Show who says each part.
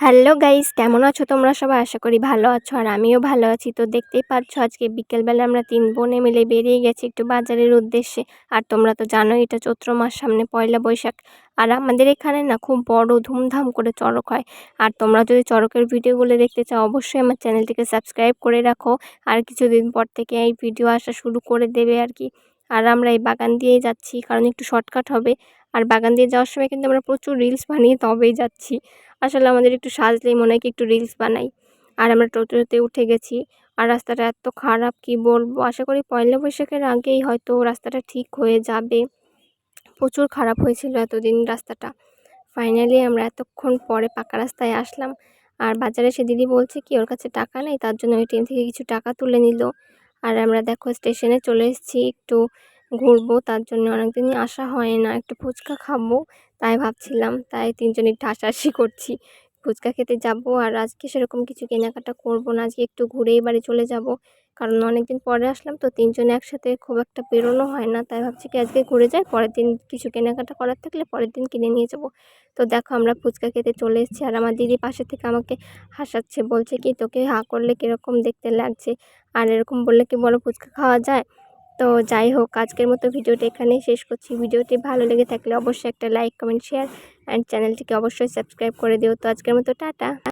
Speaker 1: Hello guys, কেমন আছো তোমরা? সবাই আশা করি ভালো আছো আর আমিও ভালো আছি। তো দেখতেই পাচ্ছ আজকে বিকেলবেলা আমরা তিন বোনে মিলে বেরিয়ে গেছি একটু বাজারের উদ্দেশ্যে। আর তোমরা তো জানোই এটা চৈত্র মাস, সামনে পয়লা বৈশাখ। আর আমাদের এখানে না খুব বড় ধুমধাম করে চড়ক হয়। আর তোমরা যদি চড়কের ভিডিওগুলো দেখতে চাও, অবশ্যই আমার চ্যানেলটিকে সাবস্ক্রাইব করে রাখো। আর কিছুদিন পর থেকে এই ভিডিও আসা শুরু করে দেবে আর কি। আর আমরা এই বাগান দিয়েই যাচ্ছি, কারণ একটু শর্টকাট হবে। আর বাগান দিয়ে যাওয়ার সময় কিন্তু আমরা প্রচুর রিলস বানিয়ে তবেই যাচ্ছি। আসলে আমাদের একটু সাজলেই মনে হয় কি একটু রিলস বানাই। আর আমরা টোটোতে উঠে গেছি আর রাস্তাটা এত খারাপ, কি বলব? আশা করি পয়লা বৈশাখের আগেই হয়তো রাস্তাটা ঠিক হয়ে যাবে। প্রচুর খারাপ হয়েছিল এতদিন রাস্তাটা। ফাইনালি আমরা এতক্ষণ পরে পাকা রাস্তায় আসলাম। আর বাজারে সে দিদি বলছে কি, ওর কাছে টাকা নেই, তার জন্য এটিএম থেকে কিছু টাকা তুলে নিল। আর আমরা দেখো স্টেশনে চলে এসেছি, একটু ঘুরবো, তার জন্য অনেকদিনই আসা হয় না একটু ফুচকা খাব, তাই ভাবছিলাম, তাই তিনজন একটু হাসাহাসি করছি। ফুচকা খেতে যাব আর আজকে সেরকম কিছু কেনাকাটা করব না। আজকে একটু ঘুরেই বাড়ি চলে যাব। কারণ অনেক দিন পরে আসলাম তো তিনজনে একসাথে খুব একটা বেরোনো হয় না। তাই ভাবছি কি আজকে ঘুরে যাই, পরের দিন কিছু কেনাকাটা করার থাকলে পরের দিন কিনে নিয়ে যাব। তো দেখো আমরা ফুচকা খেতে চলে এসেছি আর আমার দিদি পাশে থেকে আমাকে হাসাচ্ছে, বলছে কি তোকে হা করলে কীরকম দেখতে লাগছে? আর এরকম বললে কি বলো ফুচকা খাওয়া যায়? তো যাই হোক, আজকের মতো ভিডিওটা এখানেই শেষ করছি। ভিডিওটি ভালো লেগে থাকলে অবশ্যই একটা লাইক, কমেন্ট, শেয়ার অ্যান্ড চ্যানেলটিকে অবশ্যই সাবস্ক্রাইব করে দিও। তো আজকের মতো টাটা।